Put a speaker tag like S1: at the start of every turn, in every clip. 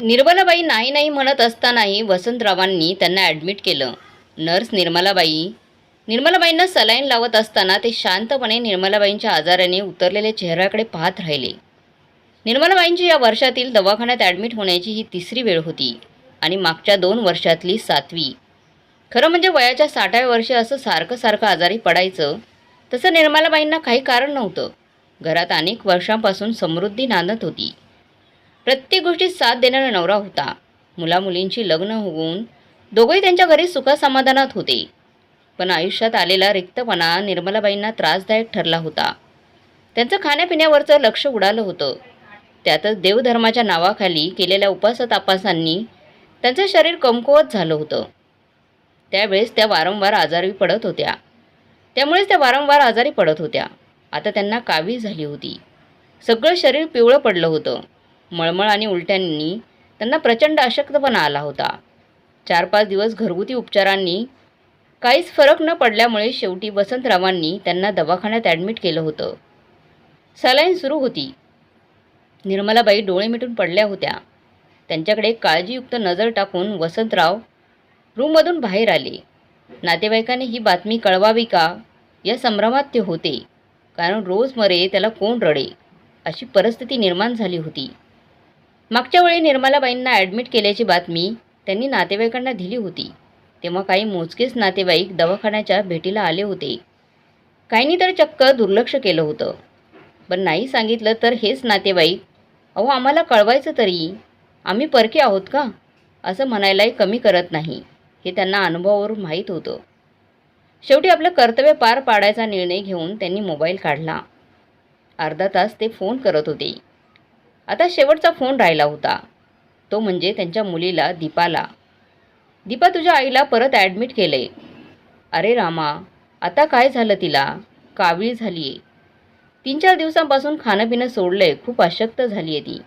S1: निर्मलाबाई नाही नाही म्हणत असतानाही वसंतरावांनी त्यांना ॲडमिट केलं. नर्स निर्मलाबाई. निर्मलाबाईंना सलाईन लावत असताना ते शांतपणे निर्मलाबाईंच्या आजाराने उतरलेल्या चेहऱ्याकडे पाहत राहिले. निर्मलाबाईंची या वर्षातील दवाखान्यात ॲडमिट होण्याची ही तिसरी वेळ होती आणि मागच्या दोन वर्षातली सातवी. खरं म्हणजे वयाच्या साठाव्या वर्षी असं सारखं सारखं आजारी पडायचं तसं निर्मलाबाईंना काही कारण नव्हतं. घरात अनेक वर्षांपासून समृद्धी नांदत होती. प्रत्येक गोष्टीत साथ देणारा नवरा होता. मुलामुलींची लग्न होऊन दोघंही त्यांच्या घरी सुखासमाधानात होते. पण आयुष्यात आलेला रिक्तपणा निर्मलाबाईंना त्रासदायक ठरला होता. त्यांचं खाण्यापिण्यावरचं लक्ष उडालं होतं. त्यातच देवधर्माच्या नावाखाली केलेल्या उपासतापासांनी त्यांचं शरीर कमकुवत झालं होतं. त्यावेळेस त्या वारंवार आजारी पडत होत्या. त्यामुळेच त्या वारंवार आजारी पडत होत्या. आता त्यांना कावी झाली होती. सगळं शरीर पिवळं पडलं होतं. मळमळ आणि उलट्यांनी त्यांना प्रचंड अशक्तपणा आला होता. चार पाच दिवस घरगुती उपचारांनी काहीच फरक न पडल्यामुळे शेवटी वसंतरावांनी त्यांना दवाखान्यात ॲडमिट केलं होतं. सलाईन सुरू होती. निर्मलाबाई डोळे मिटून पडल्या होत्या. त्यांच्याकडे काळजीयुक्त नजर टाकून वसंतराव रूममधून बाहेर आले. नातेवाईकाने ही बातमी कळवावी का? या संभ्रमात ते होते. कारण रोज मरे त्याला कोण रडे? अशी परिस्थिती निर्माण झाली होती. मागच्या वेळी निर्मलाबाईंना ॲडमिट केल्याची बातमी त्यांनी नातेवाईकांना दिली होती. तेव्हा काही मोजकेच नातेवाईक दवाखान्याच्या भेटीला आले होते. काहींनी तर चक्क दुर्लक्ष केलं होतं. पण नाही सांगितलं तर हेच नातेवाईक अहो आम्हाला कळवायचं तरी. आम्ही परके आहोत का? असं म्हणायलाही कमी करत नाही. हे त्यांना अनुभवावरून माहीत होतं. शेवटी आपलं कर्तव्य पार पाडायचा निर्णय घेऊन त्यांनी मोबाईल काढला. अर्धा तास ते फोन करत होते. आता शेवटचा फोन राहिला होता. तो म्हणजे त्यांच्या मुलीला दीपाला. दीपा तुझ्या आईला परत ॲडमिट केले अरे रामा आता काय झालं तिला? कावीळ झाली आहे तीन चार दिवसांपासून खाणं पिणं सोडलं आहे खूप अशक्त झाली आहे ती.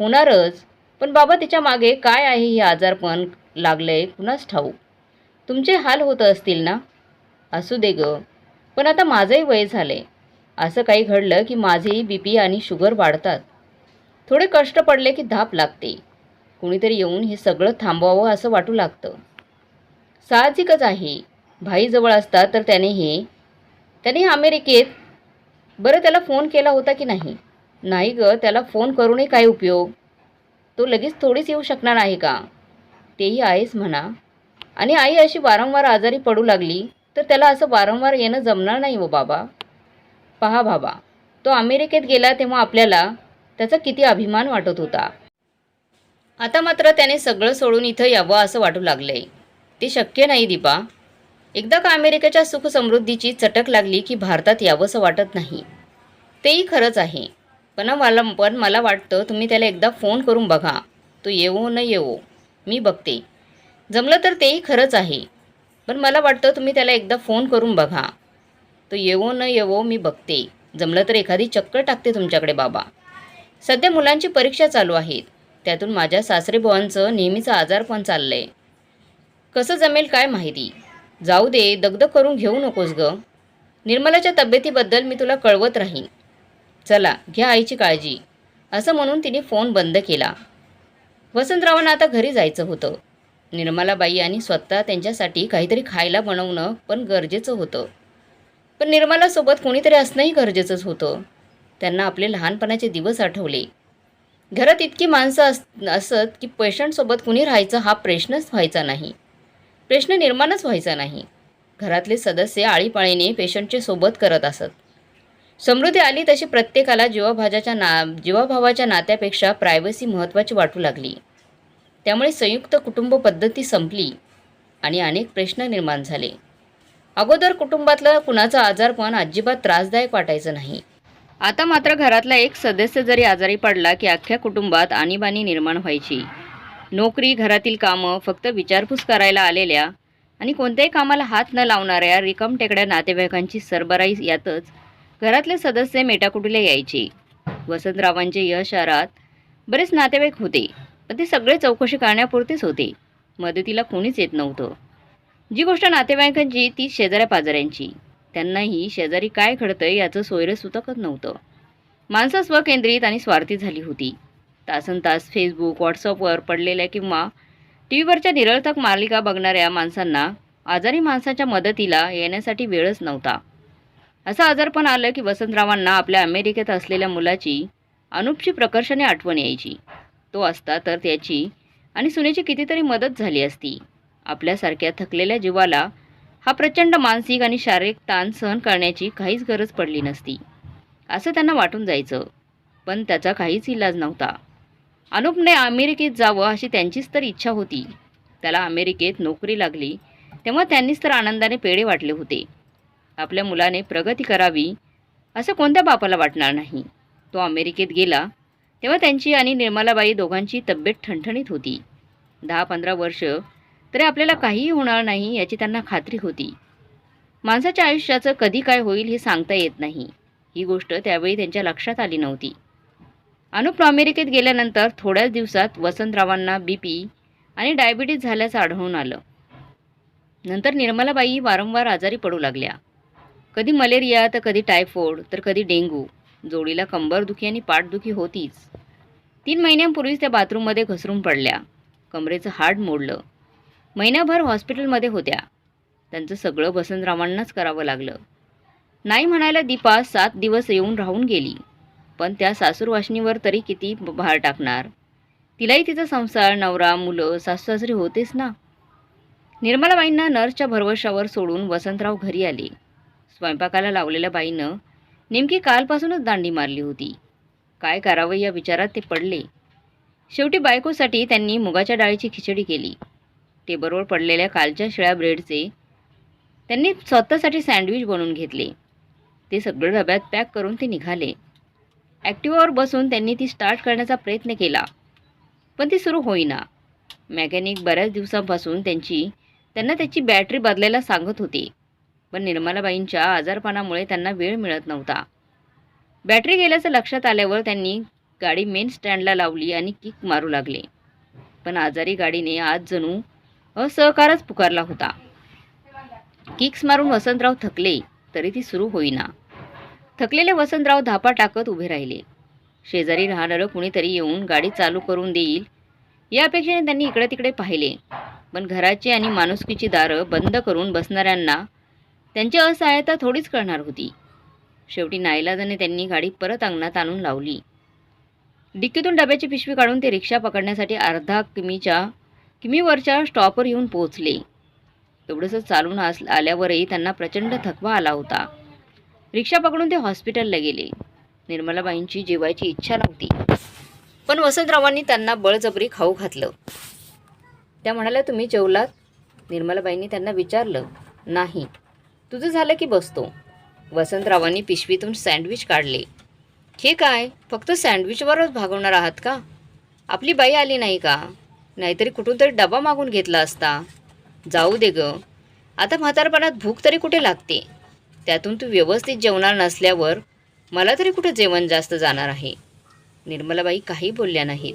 S1: होणारच पण बाबा तिच्यामागे काय आहे हे आजारपण लागलं आहे कुणाच ठाऊक? तुमचे हाल होत असतील ना? असू दे ग पण आता माझंही वय झालं आहे असं काही घडलं की माझेही बी पी आणि शुगर वाढतात. थोडे कष्ट पडले की धाप लागते. कुणीतरी येऊन हे सगळं थांबवावं असं वाटू लागतं. साहजिकच आहे. भाईजवळ असतात तर त्याने हे त्याने अमेरिकेत बरं त्याला फोन केला होता की नाही? नाही ग त्याला फोन करूनही काय उपयोग? तो लगेच थोडीच येऊ शकणार आहे का? तेही आहेच म्हणा. आणि आई अशी वारंवार आजारी पडू लागली तर त्याला असं वारंवार येणं जमणार नाही हो बाबा. पहा बाबा तो अमेरिकेत गेला तेव्हा आपल्याला त्याचा किती अभिमान वाटत होता. आता मात्र त्याने सगळं सोडून इथं यावं असं वाटू लागलंय. ते शक्य नाही दीपा. एकदा का अमेरिकेच्या सुखसमृद्धीची चटक लागली की भारतात यावंसं वाटत नाही. तेही खरंच आहे. पण मला पण मला वाटतं तुम्ही त्याला एकदा फोन करून बघा. तो येवो न येवो. मी बघते. जमलं तर तेही खरंच आहे. पण मला वाटतं तुम्ही त्याला एकदा फोन करून बघा. तो येवो न येवो मी बघते. जमलं तर एखादी चक्कर टाकते तुमच्याकडे बाबा. सध्या मुलांची परीक्षा चालू आहेत. त्यातून माझ्या सासरेबुवांचं नेहमीचं आजारपण चाललं आहे कसं जमेल काय माहिती? जाऊ दे दगदग करून घेऊ नकोस ग. निर्मलाच्या तब्येतीबद्दल मी तुला कळवत राहीन. चला घ्या आईची काळजी. असं म्हणून तिने फोन बंद केला. वसंतरावांना आता घरी जायचं होतं. निर्मलाबाई आणि स्वतः त्यांच्यासाठी काहीतरी खायला बनवणं पण गरजेचं होतं. पण निर्मलासोबत कोणीतरी असणंही गरजेचंच होतं. त्यांना आपले लहानपणाचे दिवस आठवले. घरात इतकी माणसं अस असत की पेशंटसोबत कुणी राहायचं हा प्रश्नच व्हायचा नाही. प्रश्न निर्माणच व्हायचा नाही. घरातले सदस्य आळीपाळीने पेशंटचे सोबत करत असत. समृद्धी आली तशी प्रत्येकाला जीवाभाजाच्या ना जीवाभावाच्या नात्यापेक्षा प्रायव्हसी महत्त्वाची वाटू लागली. त्यामुळे संयुक्त कुटुंब पद्धती संपली आणि अनेक प्रश्न निर्माण झाले. अगोदर कुटुंबातलं कुणाचं आजारपण अजिबात त्रासदायक वाटायचं नाही. आता मात्र घरातला एक सदस्य जरी आजारी पडला की अख्ख्या कुटुंबात आणीबाणी निर्माण व्हायची. नोकरी घरातील कामं फक्त विचारपूस करायला आलेल्या आणि कोणत्याही कामाला हात न लावणाऱ्या रिकम टेकड्या नातेवाईकांची सरबराई यातच घरातले सदस्य मेटाकुटीला यायचे. वसंतरावांचे यश शहरात बरेच नातेवाईक होते पण ते सगळे चौकशी करण्यापुरतेच होते. मदतीला कोणीच येत नव्हतं. जी गोष्ट नातेवाईकांची ती शेजाऱ्या पाजाऱ्यांची त्यांनाही शेजारी काय घडतंय याचं सोयरं सुतकत नव्हतं. माणसं स्वकेंद्रित आणि स्वार्थी झाली होती. तासन तास फेसबुक व्हॉट्सअपवर पडलेल्या किंवा टी व्हीवरच्या निरर्थक मालिका बघणाऱ्या माणसांना आजारी माणसाच्या मदतीला येण्यासाठी वेळच नव्हता. असं आजारपण आलं की वसंतरावांना आपल्या अमेरिकेत असलेल्या मुलाची अनुपची प्रकर्षाने आठवण यायची. तो असता तर त्याची आणि सुनेची कितीतरी मदत झाली असती. आपल्यासारख्या थकलेल्या जीवाला हा प्रचंड मानसिक आणि शारीरिक ताण सहन करण्याची काहीच गरज पडली नसती. असं त्यांना वाटून जायचं. पण त्याचा काहीच इलाज नव्हता. अनुपने अमेरिकेत जावं अशी त्यांचीच तर इच्छा होती. त्याला अमेरिकेत नोकरी लागली तेव्हा त्यांनीच तर आनंदाने पेढे वाटले होते. आपल्या मुलाने प्रगती करावी असं कोणत्या बापाला वाटणार नाही? तो अमेरिकेत गेला तेव्हा त्यांची आणि निर्मलाबाई दोघांची तब्येत ठणठणीत होती. दहा पंधरा वर्ष तरी आपल्याला काहीही होणार नाही याची त्यांना खात्री होती. माणसाच्या आयुष्याचं कधी काय होईल हे सांगता येत नाही. ही गोष्ट त्यावेळी त्यांच्या लक्षात आली नव्हती. अनुप अमेरिकेत गेल्यानंतर थोड्याच दिवसात वसंतरावांना बी पी आणि डायबिटीज झाल्याचं आढळून आलं. नंतर निर्मलाबाई वारंवार आजारी पडू लागल्या. कधी मलेरिया तर कधी टायफॉइड तर कधी डेंग्यू जोडीला कंबरदुखी आणि पाठदुखी होतीच. तीन महिन्यांपूर्वीच त्या बाथरूममध्ये घसरून पडल्या. कमरेचं हाड मोडलं. महिनाभर हॉस्पिटलमध्ये होत्या. त्यांचं सगळं वसंतरावांनाच करावं लागलं. नाही म्हणायला दीपा सात दिवस येऊन राहून गेली. पण त्या सासूरवाशिनीवर तरी किती भार टाकणार? तिलाही तिचा संसार नवरा मुलं सासू सासरे होतेच ना? निर्मलाबाईंना नर्सच्या भरवशावर सोडून वसंतराव घरी आले. स्वयंपाकाला लावलेल्या बाईनं नेमकी कालपासूनच दांडी मारली होती. काय करावं या विचारात ते पडले. शेवटी बायकोसाठी त्यांनी मुगाच्या डाळीची खिचडी केली. टेबलवर पडलेल्या कालच्या शिळ्या ब्रेडचे त्यांनी स्वतःसाठी सँडविच बनवून घेतले. ते सगळं डब्यात पॅक करून ते निघाले. ॲक्टिवावर बसून त्यांनी ती स्टार्ट करण्याचा प्रयत्न केला पण ती सुरू होईना. मॅकॅनिक बऱ्याच दिवसांपासून त्यांची त्यांना त्याची बॅटरी बदलायला सांगत होते पण निर्मलाबाईंच्या आजारपणामुळे त्यांना वेळ मिळत नव्हता. बॅटरी गेल्याचं लक्षात आल्यावर त्यांनी गाडी मेन स्टँडला लावली आणि किक मारू लागले. पण आजारी गाडीने आज जणू असहकारच पुकारला होता. किक्स मारून वसंतराव थकले तरी ती सुरू होईना. थकलेले वसंतराव धापा टाकत उभे राहिले. शेजारी राहणारं कुणीतरी येऊन गाडी चालू करून देईल या अपेक्षेने त्यांनी इकडे तिकडे पाहिले. पण घराची आणि माणुसकीची दारं बंद करून बसणाऱ्यांना त्यांची असहायता थोडीच कळणार होती. शेवटी नाईलाजाने त्यांनी गाडी परत अंगणात आणून लावली. डिक्कीतून डब्याची पिशवी काढून ते रिक्षा पकडण्यासाठी अर्धा किमीच्या किमीवरच्या स्टॉपवर येऊन पोहोचले. एवढंसं चालून आस आल्यावरही त्यांना प्रचंड थकवा आला होता. रिक्षा पकडून ते हॉस्पिटलला गेले. निर्मलाबाईंची जेवायची इच्छा नव्हती. पण वसंतरावांनी त्यांना बळजबरी खाऊ घातलं. त्या म्हणाल्या तुम्ही जेवलात? निर्मलाबाईंनी त्यांना विचारलं नाही. तुझं झालं की बसतो. वसंतरावांनी पिशवीतून सँडविच काढले. हे काय? फक्त सँडविचवरच भागवणार आहात का? आपली बाई आली नाही का? नाहीतरी कुठून तरी डबा मागून घेतला असता. जाऊ दे ग. आता म्हातारपणात भूक तरी कुठे लागते? त्यातून तू व्यवस्थित जेवणार नसल्यावर मला तरी कुठे जेवण जास्त जाणार आहे? निर्मलाबाई काही बोलल्या नाहीत.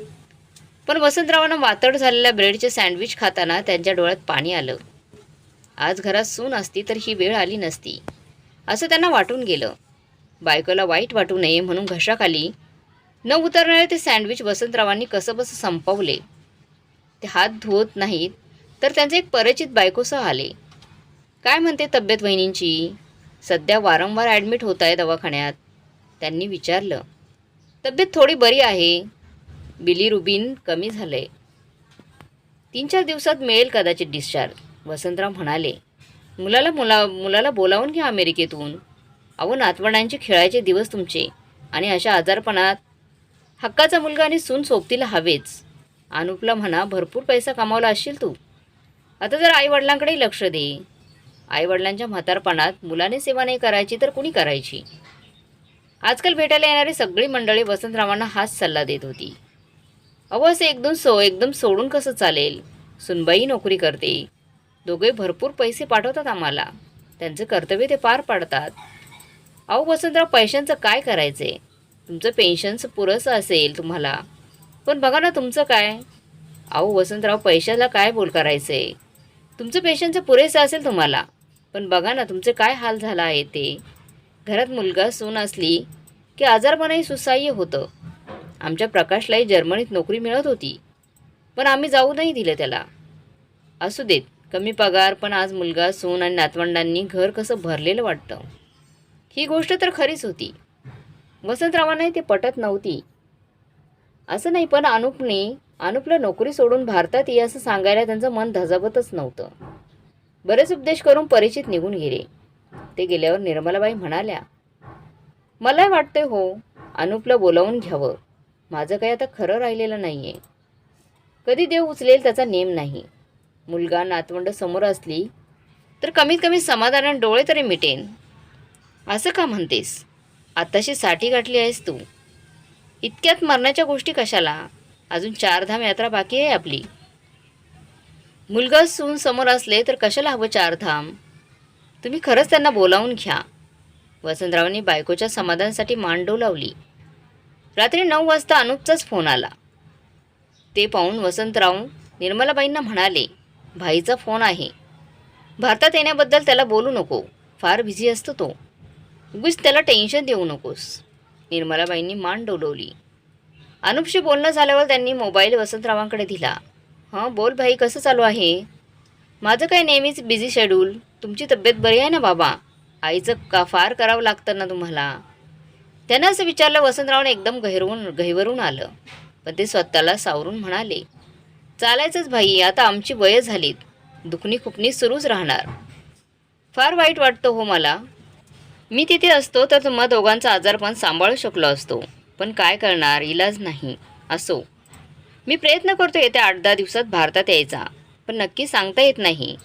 S1: पण वसंतरावांना वातड झालेल्या ब्रेडचे सँडविच खाताना त्यांच्या डोळ्यात पाणी आलं. आज घरात सून असती तर ही वेळ आली नसती. असं त्यांना वाटून गेलं. बायकोला वाईट वाटू नये म्हणून घशाखाली न उतरणारे ते सँडविच वसंतरावांनी कसंबसं संपवले. ते हात धुवत नाहीत तर त्यांचे एक परिचित बायकोसह आले. काय म्हणते तब्येत वहिनींची? सध्या वारंवार ॲडमिट होत आहे दवाखान्यात. त्यांनी विचारलं. तब्येत थोडी बरी आहे. बिलीरुबिन कमी झालं आहे तीन चार दिवसात मिळेल कदाचित डिस्चार्ज वसंतराव म्हणाले. मुलाला मुला मुलाला बोलावून घ्या अमेरिकेतून. अहो नातवंडांचे खेळायचे दिवस तुमचे. आणि अशा आजारपणात हक्काचा मुलगा आणि सून सोबतीला हवेच. अनुपला म्हणा भरपूर पैसा कमावला असशील तू. आता जर आईवडिलांकडेही लक्ष दे. आईवडिलांच्या म्हातारपणात मुलाने सेवा नाही करायची तर कुणी करायची? आजकाल भेटायला येणारी सगळी मंडळी वसंतरावांना हाच सल्ला देत होती. अहो असं एकदम सो एकदम सोडून कसं चालेल? सुनबाई नोकरी करते. दोघे भरपूर पैसे पाठवतात आम्हाला. त्यांचं कर्तव्य ते पार पाडतात. अहो वसंतराव पैशांचं काय करायचं आहे तुमचं पेन्शनचं पुरंसं असेल तुम्हाला. पण बघा ना तुमचं काय. अहो वसंतराव पैशाला काय बोल करायचं? आहे तुमचं पेशंटचं पुरेसं असेल तुम्हाला. पण बघा ना तुमचे काय हाल झाला आहे ते. घरात मुलगा सून असली की आजारपणही सुसह्य होतं. आमच्या प्रकाशलाही जर्मनीत नोकरी मिळत होती. पण आम्ही जाऊ नाही दिलं त्याला. असू देत कमी पगार पण आज मुलगा सून आणि नातवंडांनी घर कसं भरलेलं वाटतं. ही गोष्ट तर खरीच होती. वसंतरावांनाही ते पटत नव्हती. असं नाही पण अनुपने अनुपला नोकरी सोडून भारतात ये असं सांगायला त्यांचं मन धजावतच नव्हतं. बरेच उपदेश करून परिचित निघून गेले. ते गेल्यावर निर्मलाबाई म्हणाल्या मलाही वाटतंय हो अनुपला बोलावून घ्यावं. माझं काही आता खरं राहिलेलं नाही आहे कधी देव उचलेल त्याचा नेम नाही. मुलगा नातवंड समोर असली तर कमीत कमी समाधानाने डोळे तरी मिटेन. असं का म्हणतेस? आत्ताशी साठी गाठली आहेस तू. इतक्यात मरणाच्या गोष्टी कशाला? अजून चारधाम यात्रा बाकी आहे आपली. मुलगा सून समोर असले तर कशाला हवं चारधाम तुम्ही खरंच त्यांना बोलावून घ्या. वसंतरावांनी बायकोच्या समाधानासाठी मान डोलावली रात्री नऊ वाजता अनुपचाच फोन आला. ते पाहून वसंतराव निर्मलाबाईंना म्हणाले भाईचा फोन आहे. भारतात येण्याबद्दल त्याला बोलू नको. फार बिझी असतो तो. उगीच त्याला टेन्शन देऊ नकोस. निर्मलाबाईंनी मान डोलवली. अनुपशी बोलणं झाल्यावर त्यांनी मोबाईल वसंतरावांकडे दिला. हां बोल भाई कसं चालू आहे? माझं काय नेहमीच बिझी शेड्यूल तुमची तब्येत बरी आहे ना बाबा? आईचं का फार करावं लागतं ना तुम्हाला? त्यानं असं विचारलं वसंतरावने एकदम गहिरवून गहिवरून आलं. पण ते स्वतःला सावरून म्हणाले चालायचंच भाई आता आमची वय झालीत. दुखणी खुपणी सुरूच राहणार. फार वाईट वाटतं हो मला. मी तिथे असतो तर तुम्हा दोघांचा आजारपण सांभाळू शकलो असतो. पण काय करणार? इलाज नाही. असो. मी प्रयत्न करतो येत्या आठ दहा दिवसात भारतात यायचा. पण नक्की सांगता येत नाही.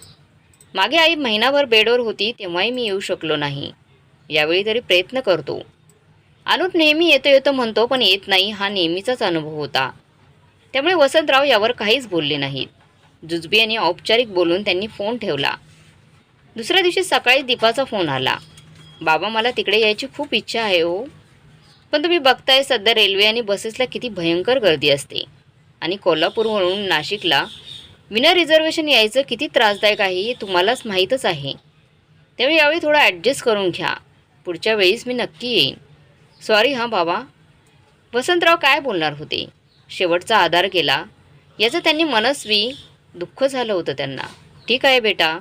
S1: मागे आई महिनाभर बेडवर होती तेव्हाही मी येऊ शकलो नाही. यावेळी तरी प्रयत्न करतो. अनुप नेहमी येतो येतो म्हणतो पण येत नाही. हा नेहमीचाच अनुभव होता. त्यामुळे वसंतराव यावर काहीच बोलले नाहीत. जुजबी यांनी औपचारिक बोलून त्यांनी फोन ठेवला. दुसऱ्या दिवशी सकाळी दीपाचा फोन आला. बाबा मला तिकडे यायची खूप इच्छा आहे हो. पण तुम्ही बघताय सध्या रेल्वे आणि बसेसला किती भयंकर गर्दी असते. आणि कोल्हापूरवरून नाशिकला विना रिझर्वेशन यायचं किती त्रासदायक आहे हे तुम्हालाच माहीतच आहे. त्यामुळे यावेळी थोडं ॲडजस्ट करून घ्या. पुढच्या वेळीस मी नक्की येईन. सॉरी हां बाबा. वसंतराव काय बोलणार होते? शेवटचा आधार केला. याचं त्यांनी मनस्वी दुःख झालं होतं त्यांना. ठीक आहे बेटा.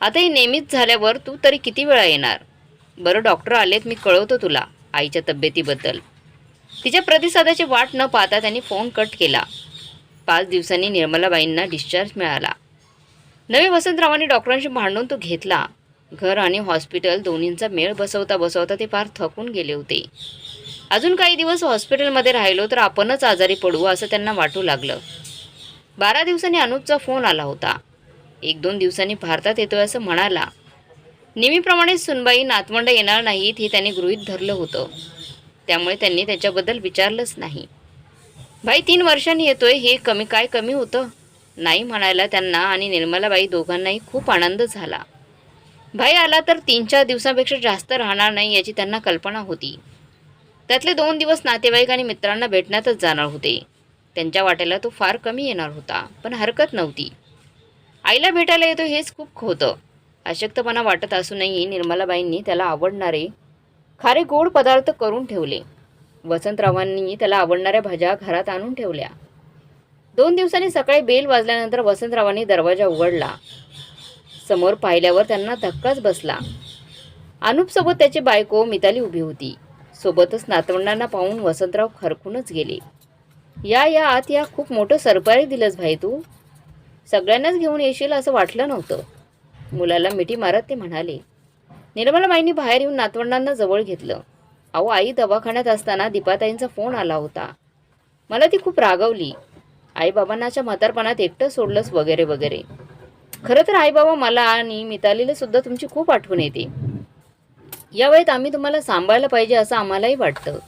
S1: आता ही नेहमीच झाल्यावर तू तरी किती वेळा येणार? बरं डॉक्टर आलेत मी कळवतो तुला आईच्या तब्येतीबद्दल. तिच्या प्रतिसादाची वाट न पाहता त्यांनी फोन कट केला. पाच दिवसांनी निर्मलाबाईंना डिस्चार्ज मिळाला. नवे वसंतरावांनी डॉक्टरांशी भांडून तो घेतला. घर आणि हॉस्पिटल दोन्हींचा मेळ बसवता बसवता ते फार थकून गेले होते. अजून काही दिवस हॉस्पिटलमध्ये राहिलो तर आपणच आजारी पडू असं त्यांना वाटू लागलं. बारा दिवसांनी अनुपचा फोन आला होता. एक दोन दिवसांनी भारतात येतोय असं म्हणाला. नेहमीप्रमाणे सुनबाई नातवंड येणार नाहीत हे त्यांनी गृहीत धरलं होतं. त्यामुळे त्यांनी त्याच्याबद्दल विचारलंच नाही. भाई तीन वर्षांनी येतोय हे कमी काय कमी होतं? नाही म्हणायला त्यांना आणि निर्मलाबाई दोघांनाही खूप आनंद झाला. भाई आला तर तीन चार दिवसांपेक्षा जास्त राहणार नाही याची त्यांना कल्पना होती. त्यातले दोन दिवस नातेवाईक आणि मित्रांना भेटण्यातच जाणार होते. त्यांच्या वाट्याला तो फार कमी येणार होता पण हरकत नव्हती. आईला भेटायला येतो हेच खूप होतं. अशक्तपणा वाटत असूनही निर्मलाबाईंनी त्याला आवडणारे खारे गोड पदार्थ करून ठेवले. वसंतरावांनी त्याला आवडणाऱ्या भाज्या घरात आणून ठेवल्या. दोन दिवसांनी सकाळी बेल वाजल्यानंतर वसंतरावांनी दरवाजा उघडला. समोर पाहिल्यावर त्यांना धक्काच बसला. अनुपसोबत त्याची बायको मिताली उभी होती. सोबतच नातवंडांना पाहून वसंतराव खरखूनच गेले. या या आत या खूप मोठं सरप्राईज दिलंस भाई तू. सगळ्यांनाच घेऊन येशील असं वाटलं नव्हतं. मुलाला मिठी मारत ते म्हणाले निर्मलाबाईंनी बाहेर येऊन नातवंडांना जवळ घेतलं. अहो आई दवाखान्यात असताना दीपाताईंचा फोन आला होता. मला ती खूप रागवली. आईबाबांनाच्या म्हातारपणात एकटं सोडलंच वगैरे वगैरे. खरं तर आईबाबा मला आणि मितालीला सुद्धा तुमची खूप आठवण येते. या वेळेत आम्ही तुम्हाला सांभाळलं पाहिजे असं आम्हालाही वाटतं.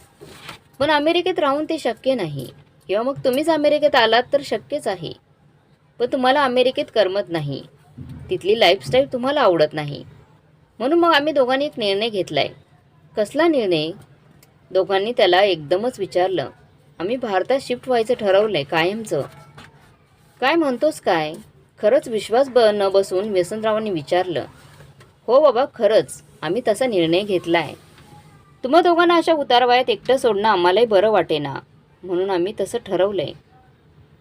S1: पण अमेरिकेत राहून ते शक्य नाही. किंवा मग तुम्हीच अमेरिकेत आलात तर शक्यच आहे. पण तुम्हाला अमेरिकेत करमत नाही. तिथली लाईफस्टाईल तुम्हाला आवडत नाही. म्हणून मग आम्ही दोघांनी एक निर्णय घेतला आहे कसला निर्णय? दोघांनी त्याला एकदमच विचारलं. आम्ही भारतात शिफ्ट व्हायचं ठरवलं आहे कायमचं. काय म्हणतोस काय? खरंच विश्वास ब न बसून व्यसंतरावांनी विचारलं. हो बाबा खरंच. आम्ही तसा निर्णय घेतला आहे तुम्हा दोघांना अशा उतारवायात एकटं सोडणं आम्हालाही बरं वाटेना. म्हणून आम्ही तसं ठरवलं आहे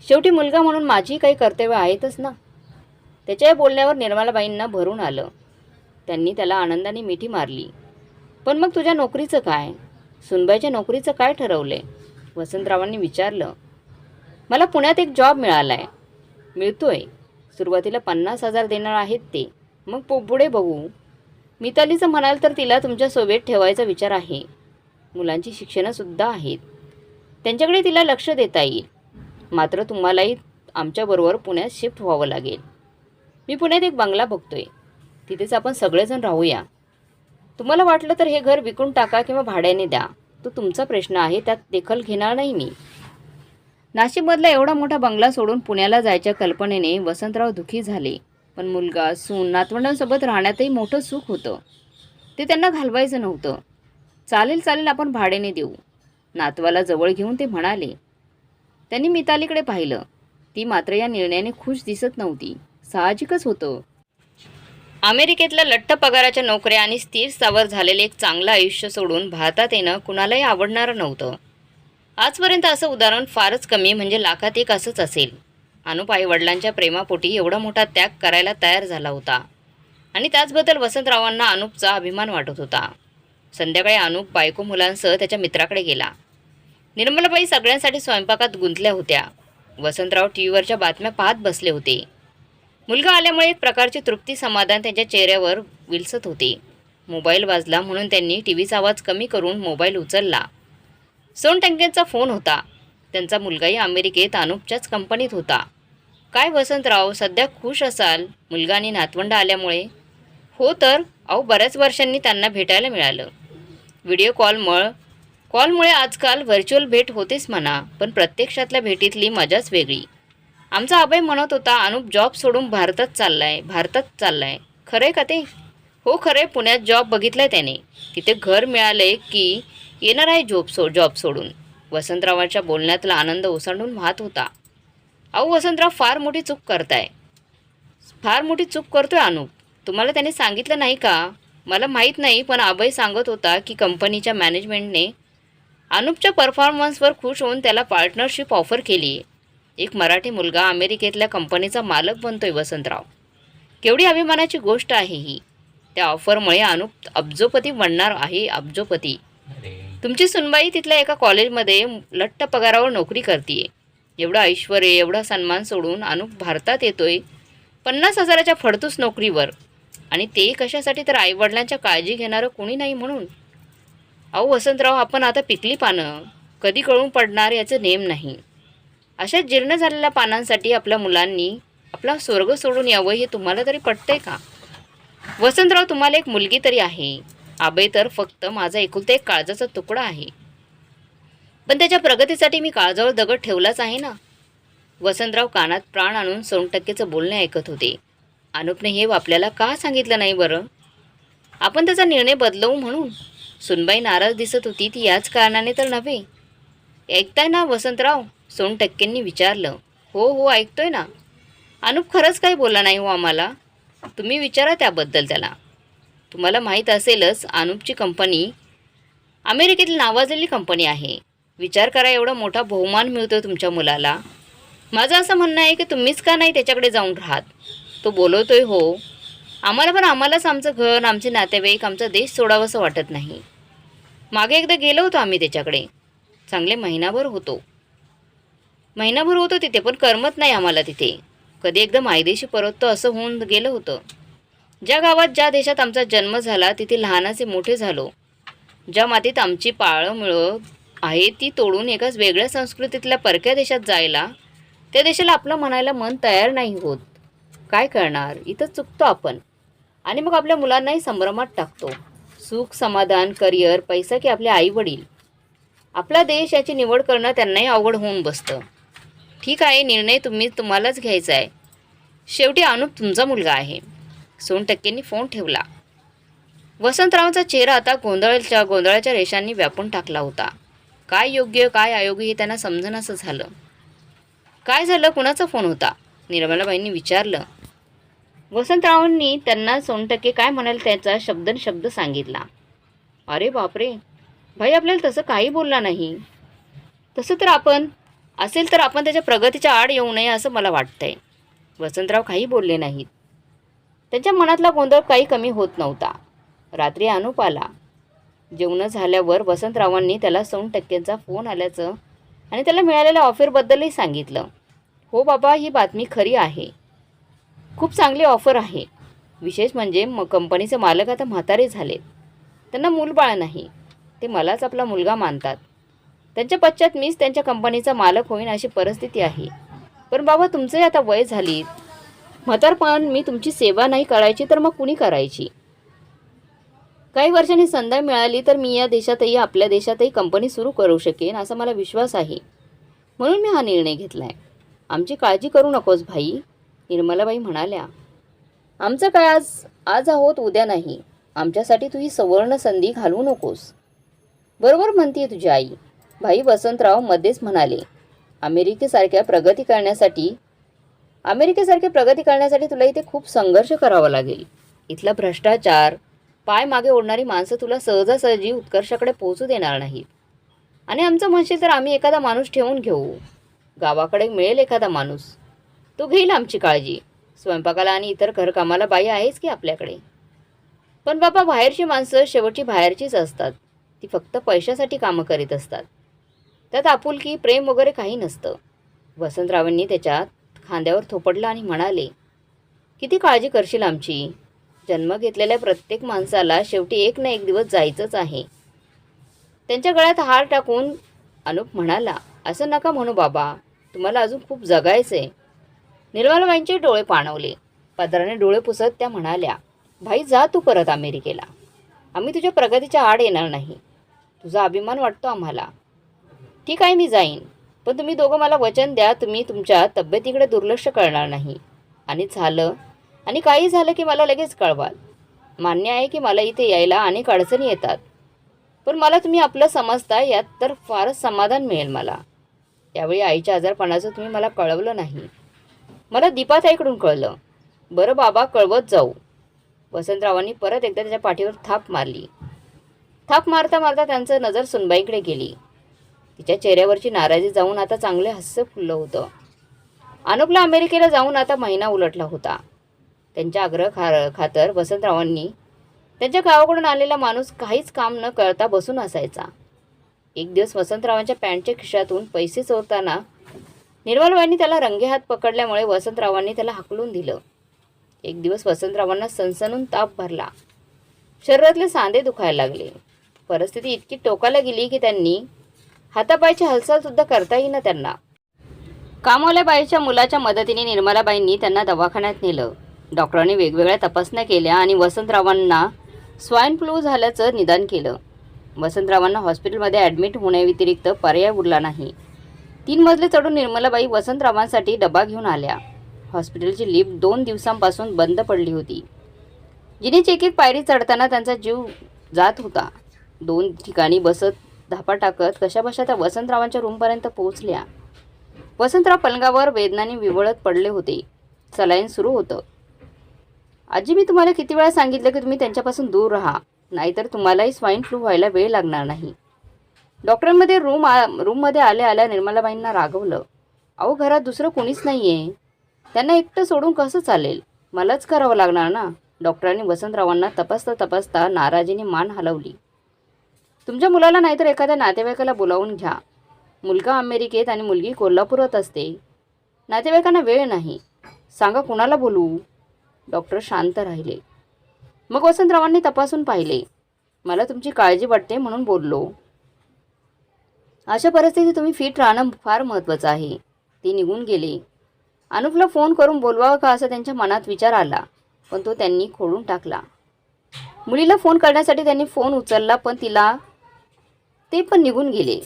S1: शेवटी मुलगा म्हणून माझी काही कर्तव्य आहेतच ना? त्याच्या या बोलण्यावर निर्मलाबाईंना भरून आलं. त्यांनी त्याला आनंदाने मिठी मारली. पण मग तुझ्या नोकरीचं काय? सुनबाईच्या नोकरीचं काय ठरवलं आहे वसंतरावांनी विचारलं. मला पुण्यात एक जॉब मिळाला आहे मिळतोय. सुरुवातीला पन्नास हजार देणार आहेत ते. मग पु पुढे बघू. मितालीचं म्हणाल तर तिला तुमच्यासोबत ठेवायचा विचार आहे. मुलांची शिक्षणंसुद्धा आहेत. त्यांच्याकडे तिला लक्ष देता येईल. मात्र तुम्हालाही आमच्याबरोबर पुण्यात शिफ्ट व्हावं लागेल. मी पुण्यात एक बंगला बघतोय. तिथेच आपण सगळेजण राहूया. तुम्हाला वाटलं तर हे घर विकून टाका किंवा भाड्याने द्या. तो तुमचा प्रश्न आहे त्यात दखल घेणार नाही मी. नाशिकमधला एवढा मोठा बंगला सोडून पुण्याला जायच्या कल्पनेने वसंतराव दुःखी झाले. पण मुलगा सून नातवंडांसोबत राहण्यातही मोठं सुख होतं. ते त्यांना घालवायचं नव्हतं. चालेल चालेल आपण भाड्याने देऊ. नातवाला जवळ घेऊन ते म्हणाले. त्यांनी मितालीकडे पाहिलं. ती मात्र या निर्णयाने खुश दिसत नव्हती. साहजिकच होतं. अमेरिकेतल्या लट्ट पगाराच्या नोकऱ्या आणि स्थिर स्थावर झालेले एक चांगलं आयुष्य सोडून भारतात येणं कुणालाही आवडणारं नव्हतं. आजपर्यंत असं उदाहरण फारच कमी म्हणजे लाखात एक असंच असेल. अनुप आईवडिलांच्या प्रेमापोटी एवढा मोठा त्याग करायला तयार झाला होता. आणि त्याचबद्दल वसंतरावांना अनुपचा अभिमान वाटत होता. संध्याकाळी अनुप बायको मुलांसह त्याच्या मित्राकडे गेला. निर्मलाबाई सगळ्यांसाठी स्वयंपाकात गुंतल्या होत्या. वसंतराव टी व्हीवरच्या बातम्या पाहत बसले होते. मुलगा आल्यामुळे एक प्रकारची तृप्ती समाधान त्यांच्या चेहऱ्यावर विलसत होते. मोबाईल वाजला म्हणून त्यांनी टी व्हीचा आवाज कमी करून मोबाईल उचलला. सोनटंकेंचा फोन होता. त्यांचा मुलगाही अमेरिकेत अनुपच्याच कंपनीत होता. काय वसंतराव सध्या खुश असाल? मुलगा आणि नातवंड आल्यामुळे? हो तर अहो बऱ्याच वर्षांनी त्यांना भेटायला मिळालं. व्हिडिओ कॉलमुळं कॉलमुळे आजकाल व्हर्च्युअल भेट होतेच म्हणा पण प्रत्यक्षातल्या भेटीतली मजाच वेगळी. आमचा अभय म्हणत होता अनुप जॉब सोडून भारतात चाललाय भारतात चाललाय. खरंय का ते? हो खरंय. पुण्यात जॉब बघितलाय त्याने. तिथे घर मिळाले की येणार आहे जॉब सो जॉब सोडून. वसंतरावांच्या बोलण्यातला आनंद ओसांडून वाहत होता. अहो वसंतराव फार मोठी चूक करताय. फार मोठी चूक करतोय अनुप. तुम्हाला त्याने सांगितलं नाही का? मला माहीत नाही पण अभय सांगत होता की कंपनीच्या मॅनेजमेंटने अनुपच्या परफॉर्मन्सवर खुश होऊन त्याला पार्टनरशिप ऑफर केली एक मराठी मुलगा अमेरिकेतल्या कंपनीचा मालक बनतोय वसंतराव. केवढी अभिमानाची गोष्ट आहे ही. त्या ऑफरमुळे अनुप अब्जोपती बनणार आहे अब्जोपती. तुमची सुनबाई तिथल्या एका कॉलेजमध्ये लट्ट पगारावर नोकरी करते एवढं ऐश्वर एवढा सन्मान सोडून अनुप भारतात येतोय. पन्नास हजाराच्या फडतूस नोकरीवर. आणि ते कशासाठी तर आईवडिलांच्या काळजी घेणारं कोणी नाही म्हणून. अहो वसंतराव आपण आता पिकली पानं. कधी कळून पडणार याचं नेम नाही. अशा जीर्ण झालेल्या पानांसाठी आपल्या मुलांनी आपला स्वर्ग सोडून यावं हे तुम्हाला तरी पटतंय का? वसंतराव तुम्हाला एक मुलगी तरी आहे. आबे तर फक्त माझा एकुलता एक काळजाचा तुकडा आहे. पण त्याच्या प्रगतीसाठी मी काळजावर दगड ठेवलाच आहे ना? वसंतराव कानात प्राण आणून सोनटक्केचं बोलणे ऐकत होते. अनुपने हे आपल्याला का सांगितलं नाही बरं? आपण त्याचा निर्णय बदलवू म्हणून? सुनबाई नाराज दिसत होती ती याच कारणाने तर नव्हे. ऐकताय ना वसंतराव? सोनटक्केंनी विचारलं. हो हो ऐकतोय ना. अनुप खरंच काही बोलला नाही हो आम्हाला. तुम्ही विचारा त्याबद्दल त्याला. तुम्हाला माहीत असेलच अनुपची कंपनी अमेरिकेतील नावाजलेली कंपनी आहे. विचार करा एवढा मोठा बहुमान मिळतो तुमच्या मुलाला. माझं असं म्हणणं आहे की तुम्हीच का नाही त्याच्याकडे जाऊन राहत? तो बोलवतोय हो. आम्हाला पण आम्हालाच आमचं घर आमचे नातेवाईक आमचा देश सोडावंसं वाटत नाही. मागे एकदा गेलो होतो आम्ही त्याच्याकडे. चांगले महिनाभर होतो. महिनाभर होतो तिथे पण करमत नाही आम्हाला तिथे. कधी एकदा मायदेशी परततो असं होऊन गेलं होतं. ज्या गावात ज्या देशात आमचा जन्म झाला तिथे लहानाचे मोठे झालो. ज्या मातीत आमची पाळं मिळं आहे ती तोडून एकाच वेगळ्या संस्कृतीतल्या परक्या देशात जायला त्या देशाला आपलं म्हणायला मन तयार नाही होत. काय करणार? इथं चुकतो आपण. आणि मग आपल्या मुलांनाही संभ्रमात टाकतो. सुख समाधान करिअर पैसा की आपले आई वडील आपला देश याची निवड करणं त्यांनाही अवघड होऊन बसतं. ठीक आहे निर्णय तुम्ही तुम्हालाच घ्यायचा आहे. शेवटी अनुप तुमचा मुलगा आहे. सोन टक्केंनी फोन ठेवला. वसंतरावांचा चेहरा आता गोंधळच्या गोंधळाच्या रेषांनी व्यापून टाकला होता. काय योग्य काय अयोग्य हे त्यांना समजणंसं झालं. काय झालं? कुणाचा फोन होता? निर्मलाबाईंनी विचारलं. वसंतरावांनी त्यांना सोनटक्के काय म्हणाल त्याचा शब्दन शब्द सांगितला. अरे बापरे! भाई आपल्याला तसं काही बोलला नाही. तसं तर आपण असेल तर आपण त्याच्या प्रगतीच्या आड येऊ नये असं मला वाटतंय. वसंतराव काही बोलले नाहीत. त्यांच्या मनातला गोंधळ काही कमी होत नव्हता. रात्री अनुप आला. जेवणं झाल्यावर वसंतरावांनी त्याला सौन टक्क्यांचा फोन आल्याचं आणि त्याला मिळालेल्या ऑफरबद्दलही सांगितलं. हो बाबा ही बातमी खरी आहे. खूप चांगली ऑफर आहे. विशेष म्हणजे म कंपनीचे मालक आता म्हातारे झालेत. त्यांना मूलबाळ नाही. ते मलाच आपला मुलगा मानतात. त्यांच्या पश्चात मीच त्यांच्या कंपनीचा मालक होईन अशी परिस्थिती आहे. पण बाबा तुमचंही आता वय झाली. म्हातारपण मी तुमची सेवा नाही करायची तर मग कुणी करायची? काही वर्षांनी संधी मिळाली तर मी या देशातही आपल्या देशातही कंपनी सुरू करू शकेन असा मला विश्वास आहे. म्हणून मी हा निर्णय घेतला आहे आमची काळजी करू नकोस भाई निर्मलाबाई म्हणाल्या. आमचं काय आज आज आहोत उद्या नाही. आमच्यासाठी तू ही सवर्ण संधी घालवू नकोस. बरोबर म्हणतीये तुझी आई. भाई वसंतराव मध्येच म्हणाले अमेरिकेसारख्या प्रगती करण्यासाठी अमेरिकेसारखे प्रगती करण्यासाठी तुला इथे खूप संघर्ष करावा लागेल. इथला भ्रष्टाचार पाय मागे ओढणारी माणसं तुला सहजासहजी उत्कर्षाकडे पोहोचू देणार नाहीत. आणि आमचं म्हणशील तर आम्ही एखादा माणूस ठेवून घेऊ. गावाकडे मिळेल एखादा माणूस. तो घेईल आमची काळजी. स्वयंपाकाला आणि इतर घरकामाला बाई आहेच की आपल्याकडे? पण बाबा बाहेरची माणसं शेवटची बाहेरचीच असतात. ती फक्त पैशासाठी कामं करीत असतात. त्यात आपुलकी प्रेम वगैरे काही नसतं. वसंतरावांनी त्याच्या खांद्यावर थोपडला आणि म्हणाले किती काळजी करशील आमची? जन्म घेतलेल्या प्रत्येक माणसाला शेवटी एक ना एक दिवस जायचंच आहे. त्यांच्या गळ्यात हार टाकून अनुप म्हणाला असं नका म्हणू बाबा तुम्हाला अजून खूप जगायचं आहे निर्मलबाईंचे डोळे पाणवले. पदराने डोळे पुसत त्या म्हणाल्या भाई जा तू परत अमेरिकेला. आम्ही तुझ्या प्रगतीच्या आड येणार नाही. तुझा अभिमान वाटतो आम्हाला. ठीक आहे मी जाईन. पण तुम्ही दोघं मला वचन द्या तुम्ही तुमच्या तब्येतीकडे दुर्लक्ष करणार नाही. आणि झालं. आणि काही झालं की मला लगेच कळवाल. मान्य आहे की मला इथे यायला अनेक अडचणी येतात. पण मला तुम्ही आपलं समजता यात तर फारच समाधान मिळेल मला. यावेळी आईच्या आजारपणाचं तुम्ही मला कळवलं नाही. मला दीपाताईकडून कळलं. बरं बाबा कळवत जाऊ. वसंतरावांनी परत एकदा त्याच्या पाठीवर थाप मारली. थाप मारता मारता त्यांचं नजर सुनबाईकडे गेली. तिच्या चेहऱ्यावरची नाराजी जाऊन आता चांगले हास्य फुललं होतं. अनुपला अमेरिकेला जाऊन आता महिना उलटला होता. त्यांच्या आग्रह खा खातर वसंतरावांनी त्यांच्या गावाकडून आलेला माणूस काहीच काम न करता बसून असायचा. एक दिवस वसंतरावांच्या पॅन्टच्या खिशातून पैसे चोरताना निर्मलबाईंनी त्याला रंगेहात पकडल्यामुळे वसंतरावांनी त्याला हाकलून दिलं. एक दिवस वसंतरावांना सनसनून ताप भरला. शरीरातले सांधे दुखायला लागले. परिस्थिती इतकी टोकाला गेली की त्यांनी हातापायची हालचालसुद्धा करता येईना त्यांना. कामवाल्याबाईच्या मुलाच्या मदतीने निर्मलाबाईंनी त्यांना दवाखान्यात नेलं. डॉक्टरांनी वेगवेगळ्या तपासण्या केल्या आणि वसंतरावांना स्वाईन फ्लू झाल्याचं निदान केलं. वसंतरावांना हॉस्पिटलमध्ये ॲडमिट होण्याव्यतिरिक्त पर्याय उरला नाही. तीन मजले चढून निर्मलाबाई वसंतरावांसाठी डबा घेऊन आल्या. हॉस्पिटलची लिफ्ट दोन दिवसांपासून बंद पडली होती. जिनेची एक एक पायरी चढताना त्यांचा जीव जात होता. दोन ठिकाणी बसत धापा टाकत कशाबशा त्या वसंतरावांच्या रूमपर्यंत पोहोचल्या. वसंतराव पलंगावर वेदनाने विवळत पडले होते. सलाईन सुरू होतं. आजी मी तुम्हाला किती वेळा सांगितलं की तुम्ही त्यांच्यापासून दूर राहा. नाहीतर तुम्हालाही स्वाईन फ्लू व्हायला वेळ लागणार नाही. डॉक्टरांमध्ये रूम आ रूममध्ये आल्या आल्या निर्मलाबाईंना रागवलं. अहो घरात दुसरं कोणीच नाही आहे त्यांना एकटं सोडून कसं चालेल? मलाच करावं लागणार ना? डॉक्टरांनी वसंतरावांना तपासता तपासता नाराजीने मान हलवली. तुमच्या मुलाला नाहीतर एखाद्या नातेवाईकाला बोलावून घ्या. मुलगा अमेरिकेत आणि मुलगी कोल्हापुरात असते. नातेवाईकांना वेळ नाही. सांगा कुणाला बोलू? डॉक्टर शांत राहिले. मग वसंतरावांनी तपासून पाहिले. मला तुमची काळजी वाटते म्हणून बोललो. अशा परिस्थितीत तुम्ही फिट राहणं फार महत्त्वाचं आहे. ते निघून गेले. अनुपला फोन करून बोलवावं का असा त्यांच्या मनात विचार आला पण तो त्यांनी खोडून टाकला. मुलीला फोन करण्यासाठी त्यांनी फोन उचलला पण तिला ते पण निघून गेले.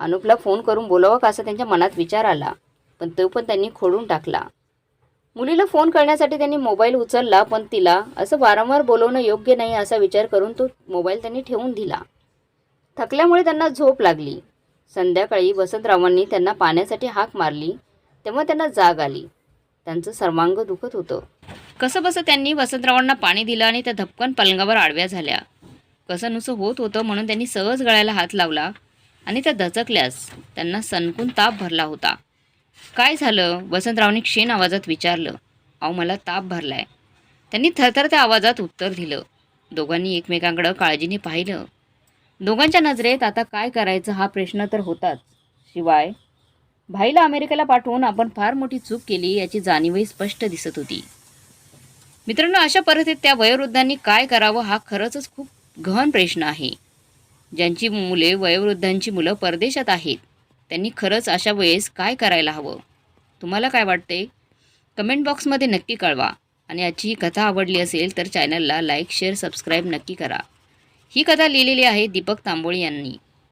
S1: अनुपला फोन करून बोलावं का असा त्यांच्या मनात विचार आला पण तो पण त्यांनी खोडून टाकला. मुलीला फोन करण्यासाठी त्यांनी मोबाईल उचलला पण तिला असं वारंवार बोलवणं योग्य नाही असा विचार करून तो मोबाईल त्यांनी ठेवून दिला. थकल्यामुळे त्यांना झोप लागली. संध्याकाळी वसंतरावांनी त्यांना पाण्यासाठी हाक मारली तेव्हा त्यांना जाग आली. त्यांचं सर्वांग दुखत होतं. कसं बसं त्यांनी वसंतरावांना पाणी दिलं आणि त्या धपकन पलंगावर आडव्या झाल्या. कसं नुसं होत होतं म्हणून त्यांनी सहज गळ्याला हात लावला आणि त्या दचकल्यास त्यांना सनकून ताप भरला होता. काय झालं? वसंतरावने क्षीण आवाजात विचारलं अहो मला ताप भरलाय. त्यांनी थरथरत्या आवाजात उत्तर दिलं दोघांनी एकमेकांकडं काळजीने पाहिलं. दोघांच्या नजरेत आता काय करायचं हा प्रश्न तर होताच. शिवाय भाईला अमेरिकेला पाठवून आपण फार मोठी चूक केली याची जाणीवही स्पष्ट दिसत होती. मित्रांनो अशा परिस्थितीत त्या वयोवृद्धांनी काय करावं हा खरंच खूप गहन प्रश्न आहे. ज्यांची मुले वयोवृद्धांची मुलं परदेशात आहेत त्यांनी खरंच अशा वेळेस काय करायला हवं? तुम्हाला काय वाटते कमेंट बॉक्समध्ये नक्की कळवा आणि आजची ही कथा आवडली असेल तर चॅनलला लाईक शेअर सबस्क्राईब नक्की करा. ही कथा लिहिलेली आहे दीपक तांबोळी यांनी.